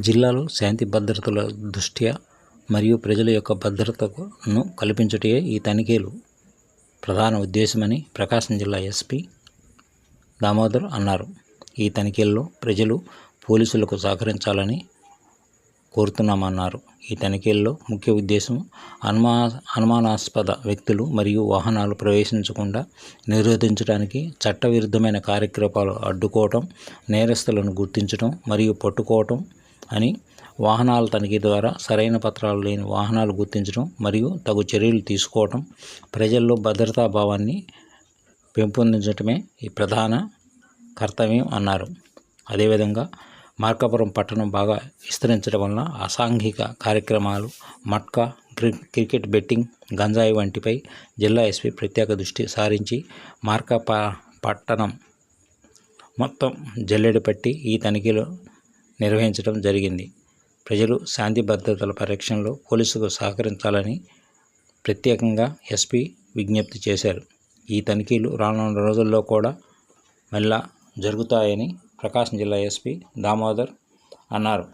జిల్లాలో శాంతి భద్రతల దృష్ట్యా మరియు ప్రజల యొక్క భద్రతను కల్పించుటే ఈ తనిఖీలు ప్రధాన ఉద్దేశమని ప్రకాశం జిల్లా ఎస్పీ దామోదర్ అన్నారు. ఈ తనిఖీల్లో ప్రజలు పోలీసులకు సహకరించాలని కోరుతున్నామన్నారు. ఈ తనిఖీల్లో ముఖ్య ఉద్దేశం అనుమా అనుమానాస్పద వ్యక్తులు మరియు వాహనాలు ప్రవేశించకుండా నిరోధించడానికి చట్టవిరుద్ధమైన కార్యకలాపాలు అడ్డుకోవటం నేరస్తులను గుర్తించడం మరియు పట్టుకోవటం అని వాహనాల తనిఖీ ద్వారా సరైన పత్రాలు లేని వాహనాలు గుర్తించడం మరియు తగు చర్యలు తీసుకోవటం ప్రజల్లో భద్రతా భావాన్ని పెంపొందించడమే ఈ ప్రధాన కర్తవ్యం అన్నారు. అదేవిధంగా మార్కాపురం పట్టణం బాగా విస్తరించడం వలన అసాంఘిక కార్యక్రమాలు మట్కా క్రి క్రికెట్ బెట్టింగ్ గంజాయి వంటిపై జిల్లా ఎస్పీ ప్రత్యేక దృష్టి సారించి మార్కా పట్టణం మొత్తం జల్లెడపట్టి ఈ తనిఖీలో నిర్వహించడం జరిగింది. ప్రజలు శాంతి భద్రతల పరిరక్షణలో పోలీసుకు సహకరించాలని ప్రత్యేకంగా ఎస్పీ విజ్ఞప్తి చేశారు. ఈ తనిఖీలు రానున్న రోజుల్లో కూడా మళ్ళా జరుగుతాయని ప్రకాశం జిల్లా ఎస్పీ దామోదర్ అన్నారు.